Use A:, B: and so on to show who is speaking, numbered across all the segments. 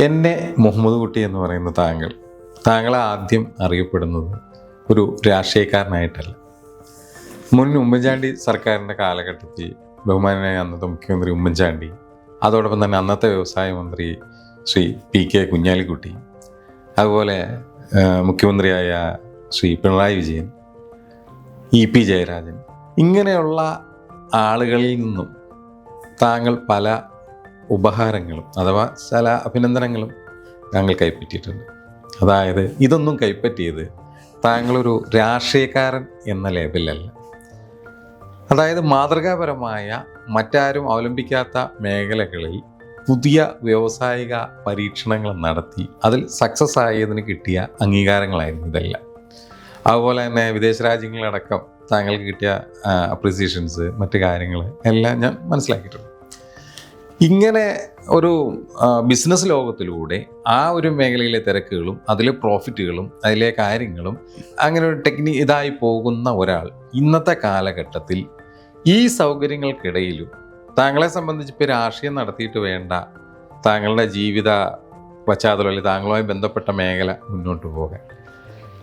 A: എന്നെ മുഹമ്മദ് കുട്ടി എന്ന് പറയുന്ന താങ്കൾ താങ്കൾ ആദ്യം അറിയപ്പെടുന്നത് ഒരു രാഷ്ട്രീയക്കാരനായിട്ടല്ല. മുൻ ഉമ്മൻചാണ്ടി സർക്കാരിന്റെ കാലഘട്ടത്തിൽ ബഹുമാനായ അന്നത്തെ മുഖ്യമന്ത്രി ഉമ്മൻചാണ്ടി അതോടൊപ്പം തന്നെ അന്നത്തെ വ്യവസായ മന്ത്രി ശ്രീ പി കെ കുഞ്ഞാലിക്കുട്ടി അതുപോലെ മുഖ്യമന്ത്രിയായ ശ്രീ പിണറായി വിജയൻ ഇ പി ജയരാജൻ ഇങ്ങനെയുള്ള ആളുകളിൽ നിന്നും താങ്കൾ പല ഉപഹാരങ്ങളും അഥവാ ചില അഭിനന്ദനങ്ങളും താങ്കൾ കൈപ്പറ്റിയിട്ടുണ്ട്. അതായത് ഇതൊന്നും കൈപ്പറ്റിയത് താങ്കളൊരു രാഷ്ട്രീയക്കാരൻ എന്ന ലേബലല്ല. അതായത് മാതൃകാപരമായ മറ്റാരും അവലംബിക്കാത്ത മേഖലകളിൽ പുതിയ വ്യാവസായിക പരീക്ഷണങ്ങൾ നടത്തി അതിൽ സക്സസ് ആയതിന് കിട്ടിയ അംഗീകാരങ്ങളായിരുന്നു ഇതെല്ലാം. അതുപോലെ തന്നെ വിദേശ രാജ്യങ്ങളടക്കം താങ്കൾക്ക് കിട്ടിയ അപ്രീസിയേഷൻസ് മറ്റു കാര്യങ്ങൾ എല്ലാം ഞാൻ മനസ്സിലാക്കിയിട്ടുണ്ട്. ഇങ്ങനെ ഒരു ബിസിനസ് ലോകത്തിലൂടെ ആ ഒരു മേഖലയിലെ തിരക്കുകളും അതിലെ പ്രോഫിറ്റുകളും അതിലെ കാര്യങ്ങളും അങ്ങനെ ഒരു ടെക്നി ഇതായി പോകുന്ന ഒരാൾ ഇന്നത്തെ കാലഘട്ടത്തിൽ ഈ സൗകര്യങ്ങൾക്കിടയിലും താങ്കളെ സംബന്ധിച്ച് ഇപ്പോൾ രാഷ്ട്രീയം നടത്തിയിട്ട് വേണ്ട താങ്കളുടെ ജീവിത പശ്ചാത്തലം അല്ലെങ്കിൽ താങ്കളുമായി ബന്ധപ്പെട്ട മേഖല മുന്നോട്ട് പോകാൻ.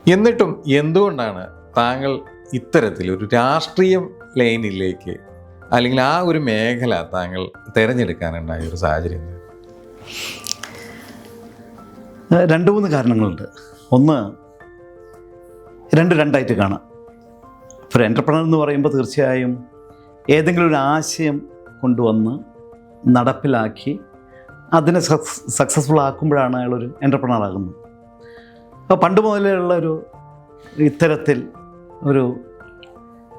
A: എന്നിട്ടും എന്തുകൊണ്ടാണ് താങ്കൾ ഇത്തരത്തിൽ ഒരു രാഷ്ട്രീയം ലൈനിലേക്ക് അല്ലെങ്കിൽ ആ ഒരു മേഖല താങ്കൾ തിരഞ്ഞെടുക്കാനുണ്ടായ ഒരു സാഹചര്യം
B: രണ്ട് മൂന്ന് കാരണങ്ങളുണ്ട്. ഒന്ന് രണ്ട് രണ്ടായിട്ട് കാണാം. ഒരു എന്റർപ്രണർ എന്ന് പറയുമ്പോൾ തീർച്ചയായും ഏതെങ്കിലും ഒരു ആശയം കൊണ്ടുവന്ന് നടപ്പിലാക്കി അതിനെ സക്സസ്ഫുൾ ആക്കുമ്പോഴാണ് അയാളൊരു എന്റർപ്രണർ ആകുന്നത്. അപ്പോൾ പണ്ട് മുതലേ ഉള്ള ഒരു ഇത്തരത്തിൽ ഒരു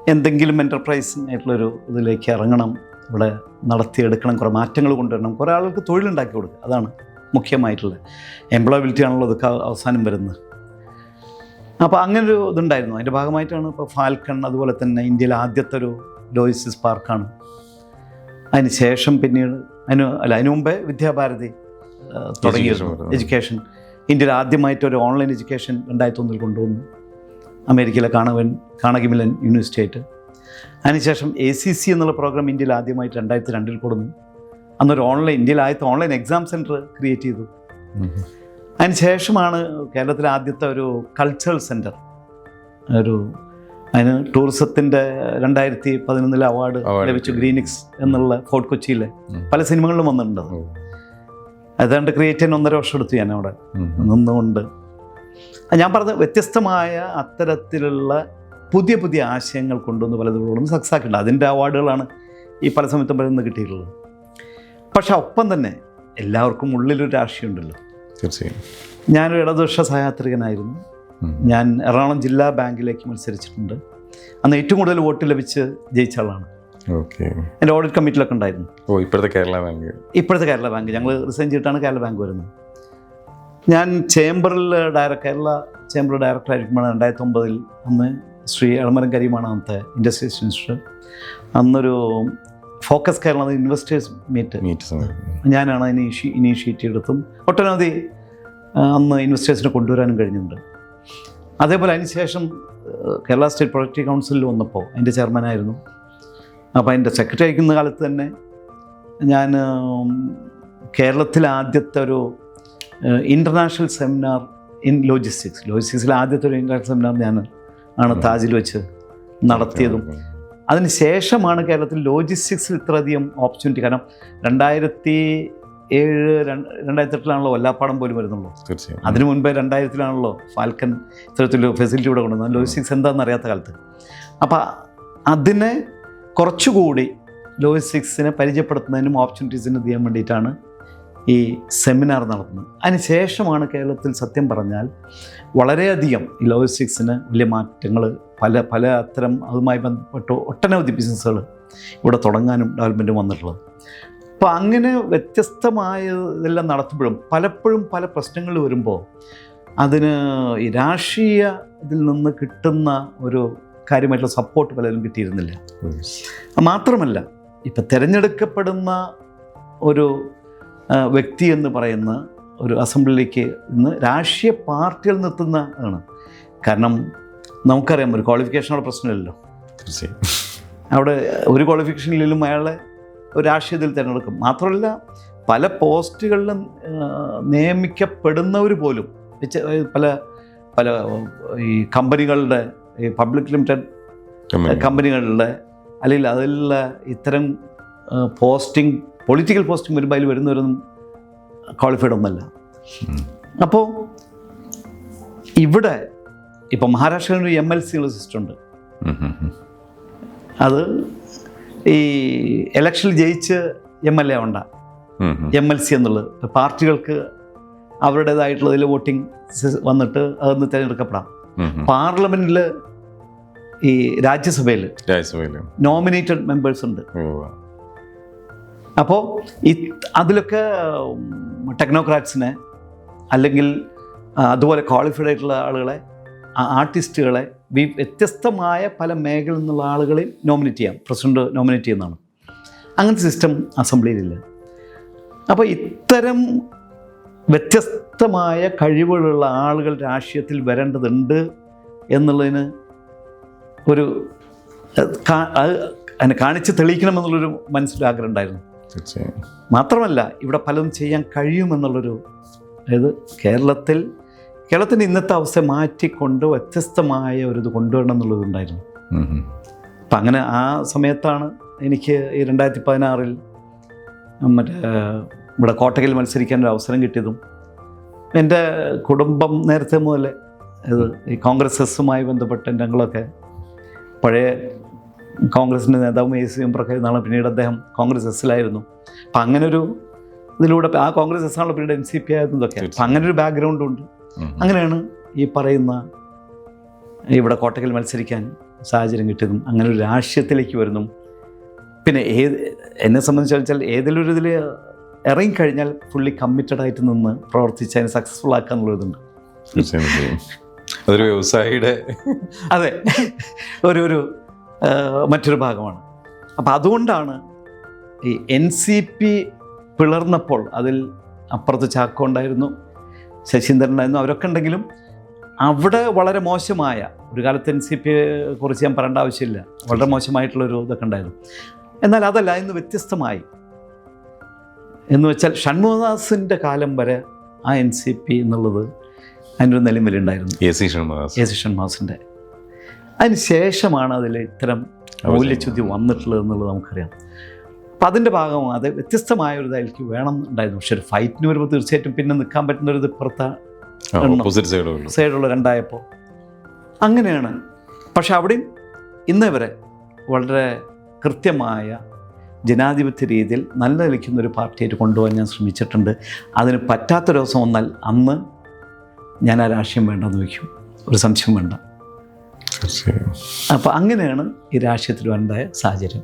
B: എന്തെങ്കിലും എന്റർപ്രൈസ് ആയിട്ടുള്ളൊരു ഇതിലേക്ക് ഇറങ്ങണം ഇവിടെ നടത്തിയെടുക്കണം കുറേ മാറ്റങ്ങൾ കൊണ്ടുവരണം കുറേ ആളുകൾക്ക് തൊഴിലുണ്ടാക്കി കൊടുക്കുക. അതാണ് മുഖ്യമായിട്ടുള്ളത്. എംപ്ലോയബിലിറ്റി ആണല്ലോ ഇതൊക്കെ അവസാനം വരുന്നത്. അപ്പോൾ അങ്ങനൊരു ഇതുണ്ടായിരുന്നു. അതിന്റെ ഭാഗമായിട്ടാണ് ഇപ്പോൾ ഫാൽക്കൺ അതുപോലെ തന്നെ ഇന്ത്യയിലെ ആദ്യത്തെ ഒരു ലോയിസിസ് പാർക്കാണ് അതിന് ശേഷം പിന്നീട് അതിന് അല്ല അതിനു മുമ്പേ വിദ്യാഭാരതി തുടങ്ങിയിരുന്നു. എഡ്യൂക്കേഷൻ ഇന്ത്യയിൽ ആദ്യമായിട്ട് ഒരു ഓൺലൈൻ എഡ്യൂക്കേഷൻ രണ്ടായിരത്തി ഒന്നിൽ കൊണ്ടുവന്നു. അമേരിക്കയിലെ കാണവൻ കാണകിമിലൻ യൂണിവേഴ്സിറ്റി ആയിട്ട് അതിനുശേഷം എ സി സി എന്നുള്ള പ്രോഗ്രാം ഇന്ത്യയിൽ ആദ്യമായിട്ട് രണ്ടായിരത്തി രണ്ടിൽ കൊടുന്നു. അന്നൊരു ഓൺലൈൻ ഇന്ത്യയിൽ ആദ്യത്തെ ഓൺലൈൻ എക്സാം സെന്റർ ക്രിയേറ്റ് ചെയ്തു.
A: അതിനുശേഷമാണ്
B: അതിന് ശേഷമാണ് കേരളത്തിലെ ആദ്യത്തെ ഒരു കൾച്ചറൽ സെന്റർ ഒരു അതിന് ടൂറിസത്തിന്റെ രണ്ടായിരത്തി പതിനൊന്നിലെ അവാർഡ് ലഭിച്ചു ഗ്രീനിക്സ് എന്നുള്ള ഫോർട്ട് കൊച്ചിയിലെ. പല സിനിമകളിലും വന്നിട്ടുണ്ട്.
A: അതുകൊണ്ട്.
B: ഏതാണ്ട് ക്രിയേറ്റ് ചെയ്യാൻ ഒന്നര വർഷം എടുത്തു ഞാൻ അവിടെ നിന്നുകൊണ്ട്. ഞാൻ പറഞ്ഞ വ്യത്യസ്തമായ അത്തരത്തിലുള്ള പുതിയ പുതിയ ആശയങ്ങൾ കൊണ്ടുവന്ന് സക്സസ് ആക്കിയിട്ടുണ്ട് അതിന്റെ അവാർഡുകളാണ് ഈ പല സമയത്തും പലതും കിട്ടിയിട്ടുള്ളത്. പക്ഷെ ഒപ്പം തന്നെ എല്ലാവർക്കും ഉള്ളിലൊരു രാഷ്ട്രീയമുണ്ടല്ലോ
A: തീർച്ചയായും.
B: ഞാനൊരു ഇടതുപക്ഷ സഹയാത്രികനായിരുന്നു. ഞാൻ എറണാകുളം ജില്ലാ ബാങ്കിലേക്ക് മത്സരിച്ചിട്ടുണ്ട്. അന്ന് ഏറ്റവും കൂടുതൽ വോട്ട് ലഭിച്ച് ജയിച്ച ആളാണ്.
A: ഓക്കെ.
B: എന്റെ ഓഡിറ്റ് കമ്മിറ്റിയിലൊക്കെ ഉണ്ടായിരുന്നു.
A: ഓ ഇപ്പോഴത്തെ കേരള ബാങ്ക്.
B: ഇപ്പോഴത്തെ കേരള ബാങ്ക്. ഞങ്ങൾ റിസൈൻ ചെയ്തിട്ടാണ് കേരള ബാങ്ക് വരുന്നത്. ഞാൻ ചേംബറിൽ ഡയറക്ടർ കേരള ചേംബർ ഡയറക്ടർ ആയിരിക്കുമ്പോഴാണ് രണ്ടായിരത്തി ഒമ്പതിൽ അന്ന് ശ്രീ എളമരം കരീമാണ് അന്നത്തെ ഇൻഡസ്ട്രീസ് മിനിസ്റ്റർ അന്നൊരു focus Kerala investors meet
A: meet
B: ഞാനാണ് അതിന് ഇഷി ഇനീഷ്യേറ്റീവ് എടുത്തും ഒട്ടനവധി അന്ന് ഇൻവെസ്റ്റേഴ്സിനെ കൊണ്ടുവരാനും കഴിഞ്ഞിട്ടുണ്ട്. അതേപോലെ അതിനുശേഷം കേരള സ്റ്റേറ്റ് പ്രൊഡക്റ്റീവ് കൗൺസിലിൽ വന്നപ്പോൾ അതിന്റെ ചെയർമാനായിരുന്നു അപ്പോൾ അതിന്റെ സെക്രട്ടറി ആയിരിക്കുന്ന കാലത്ത് തന്നെ ഞാൻ കേരളത്തിലാദ്യത്തെ കേരളത്തിലെ ആദ്യത്തെ ഒരു ഇന്റർനാഷണൽ സെമിനാർ ഇൻ ലോജിസ്റ്റിക്സ് ലോജിസ്റ്റിക്സിലെ ആദ്യത്തെ ഒരു ഇന്റർനാഷണൽ സെമിനാർ ഞാൻ ആണ് താജിൽ വെച്ച് നടത്തിയതും. അതിന് ശേഷമാണ് കേരളത്തിൽ ലോജിസ്റ്റിക്സിൽ ഇത്രയധികം ഓപ്പർച്യൂണിറ്റി കാരണം രണ്ടായിരത്തി ഏഴ് രണ്ട് രണ്ടായിരത്തി എട്ടിലാണല്ലോ വല്ലാപ്പാടം പോലും വരുന്നുള്ളൂ.
A: തീർച്ചയായും.
B: അതിനു മുൻപേ രണ്ടായിരത്തിലാണല്ലോ ഫാൽക്കൻ ഇത്തരത്തിലൊരു ഫെസിലിറ്റി ഇവിടെ കൊണ്ടുവന്നത്. ലോജിസ്റ്റിക്സ് എന്താണെന്ന് അറിയാത്ത കാലത്ത്. അപ്പോൾ അതിനെ കുറച്ചുകൂടി ലോജിസ്റ്റിക്സിനെ പരിചയപ്പെടുത്തുന്നതിനും ഓപ്പർച്യൂണിറ്റീസിന് ചെയ്യാൻ വേണ്ടിയിട്ടാണ് ഈ സെമിനാർ നടത്തുന്നത്. അതിനുശേഷമാണ് കേരളത്തിൽ സത്യം പറഞ്ഞാൽ വളരെയധികം ഈ ലോജിസ്റ്റിക്സിന് വലിയ മാറ്റങ്ങൾ പല പല അത്തരം അതുമായി ബന്ധപ്പെട്ട് ഒട്ടനവധി ബിസിനസ്സുകൾ ഇവിടെ തുടങ്ങാനും ഡെവലപ്മെന്റും വന്നിട്ടുള്ളത്. അപ്പോൾ അങ്ങനെ വ്യത്യസ്തമായ ഇതെല്ലാം നടത്തുമ്പോഴും പലപ്പോഴും പല പ്രശ്നങ്ങൾ വരുമ്പോൾ അതിന് ഈ രാഷ്ട്രീയ ഇതിൽ നിന്ന് കിട്ടുന്ന ഒരു കാര്യമായിട്ടുള്ള സപ്പോർട്ട് പലരും കിട്ടിയിരുന്നില്ല. മാത്രമല്ല ഇപ്പം തിരഞ്ഞെടുക്കപ്പെടുന്ന ഒരു വ്യക്തി എന്ന് പറയുന്ന ഒരു അസംബ്ലിയിലേക്ക് ഇന്ന് രാഷ്ട്രീയ പാർട്ടിയിൽ നിർത്തുന്ന ആണ്. കാരണം നമുക്കറിയാം ഒരു ക്വാളിഫിക്കേഷനുള്ള പ്രശ്നമില്ലല്ലോ.
A: തീർച്ചയായും.
B: അവിടെ ഒരു ക്വാളിഫിക്കേഷൻ ഇല്ലെങ്കിലും അയാളെ ഒരു രാഷ്ട്രീയത്തിൽ തിരഞ്ഞെടുക്കും. മാത്രമല്ല പല പോസ്റ്റുകളിലും നിയമിക്കപ്പെടുന്നവർ പോലും പല പല ഈ കമ്പനികളുടെ ഈ പബ്ലിക് ലിമിറ്റഡ് കമ്പനികളുടെ അല്ലെങ്കിൽ അതിലുള്ള ഇത്തരം പോസ്റ്റിംഗ് പൊളിറ്റിക്കൽ പോസ്റ്റിംഗ് വരുമ്പോൾ അതിൽ വരുന്നവരൊന്നും ക്വാളിഫൈഡ് ഒന്നല്ല. അപ്പോൾ ഇവിടെ ഇപ്പം മഹാരാഷ്ട്രയിൽ ഒരു എം എൽ സിയുള്ള സിസ്റ്റം ഉണ്ട്. അത് ഈ ഇലക്ഷനിൽ ജയിച്ച് എം എൽ എ ഉണ്ടാ. എം എൽ സി എന്നുള്ളത് പാർട്ടികൾക്ക് അവരുടേതായിട്ടുള്ളതിൽ വോട്ടിംഗ് വന്നിട്ട് അതൊന്ന് തിരഞ്ഞെടുക്കപ്പെടാം
A: ഉം.
B: ഈ രാജ്യസഭയിൽ
A: രാജ്യസഭയിൽ
B: നോമിനേറ്റഡ് മെമ്പേഴ്സ് ഉണ്ട്. അപ്പോൾ ഈ അതിലൊക്കെ ടെക്നോക്രാറ്റ്സിനെ അല്ലെങ്കിൽ അതുപോലെ ക്വാളിഫൈഡ് ആയിട്ടുള്ള ആളുകളെ ആർട്ടിസ്റ്റുകളെ വ്യത്യസ്തമായ പല മേഖലയിൽ നിന്നുള്ള ആളുകളെ നോമിനേറ്റ് ചെയ്യാം. പ്രസിഡന്റ് നോമിനേറ്റ് ചെയ്യുന്നതാണ്. അങ്ങനത്തെ സിസ്റ്റം അസംബ്ലിയിലില്ല അപ്പോൾ ഇത്തരം വ്യത്യസ്തമായ കഴിവുകളുള്ള ആളുകൾ രാഷ്ട്രീയത്തിൽ വരേണ്ടതുണ്ട് എന്നുള്ളതിന് ഒരു അതിനെ കാണിച്ച് തെളിയിക്കണമെന്നുള്ളൊരു മനസ്സിലാഗ്രഹം ഉണ്ടായിരുന്നു.
A: തീർച്ചയായും
B: മാത്രമല്ല ഇവിടെ പലതും ചെയ്യാൻ കഴിയുമെന്നുള്ളൊരു അതായത് കേരളത്തിൽ കേരളത്തിന്റെ ഇന്നത്തെ അവസ്ഥ മാറ്റിക്കൊണ്ട് വ്യത്യസ്തമായ ഒരു ഇത് കൊണ്ടുവരണം എന്നുള്ളതുണ്ടായിരുന്നു. അപ്പം അങ്ങനെ ആ സമയത്താണ് എനിക്ക് ഈ രണ്ടായിരത്തി പതിനാറിൽ മറ്റേ ഇവിടെ കോട്ടയിൽ മത്സരിക്കാൻ ഒരു അവസരം കിട്ടിയതും എന്റെ കുടുംബം നേരത്തെ മുതലേ ഇത് ഈ കോൺഗ്രസ് എസുമായി ബന്ധപ്പെട്ട ഞങ്ങളൊക്കെ പഴയ കോൺഗ്രസിന്റെ നേതാവും എ സി മെമ്പറൊക്കെ നാളെ പിന്നീട് അദ്ദേഹം കോൺഗ്രസ് എസിലായിരുന്നു അപ്പം അങ്ങനൊരു ഇതിലൂടെ ആ കോൺഗ്രസ് എസ്സാണല്ലോ പിന്നീട് എൻ സി പി ആയിരുന്നതൊക്കെ അപ്പം അങ്ങനെ ഒരു ബാക്ക്ഗ്രൗണ്ട് ഉണ്ട്. അങ്ങനെയാണ് ഈ പറയുന്ന ഇവിടെ കോട്ടക്കൽ മത്സരിക്കാൻ സാഹചര്യം കിട്ടിയതും അങ്ങനെ ഒരു രാഷ്ട്രീയത്തിലേക്ക് വരുന്നു പിന്നെ ഏത് എന്നെ സംബന്ധിച്ച് വെച്ചാൽ ഏതെങ്കിലും ഒരു ഇതിൽ ഇറങ്ങിക്കഴിഞ്ഞാൽ ഫുള്ളി കമ്മിറ്റഡ് ആയിട്ട് നിന്ന് പ്രവർത്തിച്ച് അതിനെ സക്സസ്ഫുൾ ആക്കുക എന്നുള്ളതുണ്ട്.
A: അതൊരു വ്യവസായിയുടെ
B: അതെ. ഒരു ഒരു മറ്റൊരു ഭാഗമാണ്. അപ്പം അതുകൊണ്ടാണ് ഈ എൻ സി പി പിളർന്നപ്പോൾ അതിൽ അപ്പുറത്ത് ചാക്കോ ഉണ്ടായിരുന്നു ശശീന്ദ്രൻ ഉണ്ടായിരുന്നു അവരൊക്കെ ഉണ്ടെങ്കിലും അവിടെ വളരെ മോശമായ ഒരു കാലത്ത് എൻ സി പിയെ കുറിച്ച് ഞാൻ പറയേണ്ട ആവശ്യമില്ല വളരെ മോശമായിട്ടുള്ളൊരു ഇതൊക്കെ ഉണ്ടായിരുന്നു. എന്നാൽ അതല്ല ഇന്ന് വ്യത്യസ്തമായി. എന്ന് വെച്ചാൽ ഷൺമുഖദാസിന്റെ കാലം വരെ ആ എൻ സി പി എന്നുള്ളത് അതിന്റെ ഒരു നിലമിലുണ്ടായിരുന്നു
A: A C Shanmughadas.
B: A C ഷൺമാസിന്റെ അതിന് ശേഷമാണ് അതിൽ ഇത്തരം മൂല്യച്യുതി വന്നിട്ടുള്ളത് എന്നുള്ളത് നമുക്കറിയാം. അപ്പം അതിന്റെ ഭാഗമാണ് അത് വ്യത്യസ്തമായ ഒരു ഇതായിരിക്കും വേണം ഉണ്ടായിരുന്നു. പക്ഷെ ഒരു ഫൈറ്റിന് വരുമ്പോൾ തീർച്ചയായിട്ടും പിന്നെ നിൽക്കാൻ പറ്റുന്ന ഒരു ഇത് ഇപ്പുറത്തെ
A: ഓപ്പോസിറ്റ് സൈഡുള്ളൂ
B: രണ്ടായപ്പോൾ. അങ്ങനെയാണ്. പക്ഷെ അവിടെയും ഇന്നേ വരെ വളരെ കൃത്യമായ ജനാധിപത്യ രീതിയിൽ നല്ല നിൽക്കുന്ന ഒരു പാർട്ടിയായിട്ട് കൊണ്ടുപോകാൻ ഞാൻ ശ്രമിച്ചിട്ടുണ്ട്. അതിന് പറ്റാത്ത ഒരു ദിവസം വന്നാൽ അന്ന് ഞാൻ ആ രാഷ്ട്രീയം വേണ്ടെന്ന് വയ്ക്കും ഒരു സംശയം വേണ്ട.
A: തീർച്ചയായും
B: അപ്പോൾ അങ്ങനെയാണ് ഈ രാഷ്ട്രീയത്തിൽ ഉണ്ടായ സാഹചര്യം.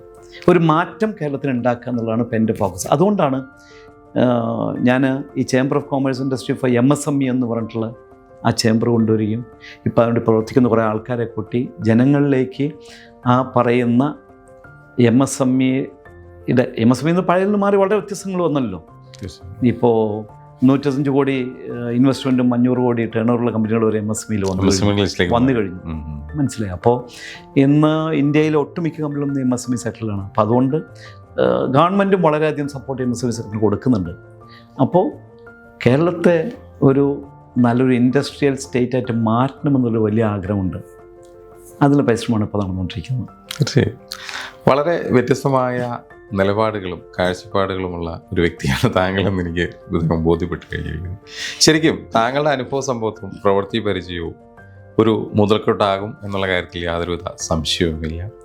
B: ഒരു മാറ്റം കേരളത്തിൽ ഉണ്ടാക്കുക എന്നുള്ളതാണ് ഇപ്പം എന്റെ ഫോക്കസ് അതുകൊണ്ടാണ് ഞാൻ ഈ chamber of commerce industry for M S M E എന്ന് പറഞ്ഞിട്ടുള്ള ആ ചേംബർ കൊണ്ടുവരികയും ഇപ്പം അതുകൊണ്ട് പ്രവർത്തിക്കുന്ന കുറേ ആൾക്കാരെ കൂട്ടി ജനങ്ങളിലേക്ക് ആ പറയുന്ന എം എസ് എം ഇയുടെ എം എസ് എം ഇന്ന് പഴയതിൽ മാറി വളരെ വ്യത്യസ്തങ്ങൾ വന്നല്ലോ. ഇപ്പോൾ നൂറ്റഞ്ച് കോടി ഇൻവെസ്റ്റ്മെന്റും അഞ്ഞൂറ് കോടി ടേൺ ഓവറുള്ള കമ്പനികൾ വരെ എം എസ് എം ഇയിൽ വന്നു വന്നു. കഴിഞ്ഞു. മനസ്സിലായി. അപ്പോൾ ഇന്ന് ഇന്ത്യയിലെ ഒട്ടുമിക്ക കമ്പനികളും എം എസ് എം ഇ സെക്ടറിലാണ് അപ്പോൾ അതുകൊണ്ട് ഗവൺമെന്റും വളരെയധികം support M S M E സെക്ടറിന് കൊടുക്കുന്നുണ്ട്. അപ്പോൾ കേരളത്തെ ഒരു നല്ലൊരു ഇൻഡസ്ട്രിയൽ സ്റ്റേറ്റ് ആയിട്ട് മാറ്റണമെന്നൊരു വലിയ ആഗ്രഹമുണ്ട്. അതിനുള്ള പരിശ്രമമാണ് ഇപ്പോൾ നടന്നുകൊണ്ടിരിക്കുന്നത്.
A: തീർച്ചയായും. വളരെ വ്യത്യസ്തമായ നിലപാടുകളും കാഴ്ചപ്പാടുകളുമുള്ള ഒരു വ്യക്തിയാണ് താങ്കളെന്ന് എനിക്ക് ഇതിനകം ബോധ്യപ്പെട്ട് കഴിഞ്ഞിരിക്കുന്നു. ശരിക്കും താങ്കളുടെ അനുഭവ സംഭവത്തും പ്രവൃത്തി പരിചയവും ഒരു മുതൽക്കൂട്ടാകും എന്നുള്ള കാര്യത്തിൽ യാതൊരുവിധ സംശയവുമില്ല.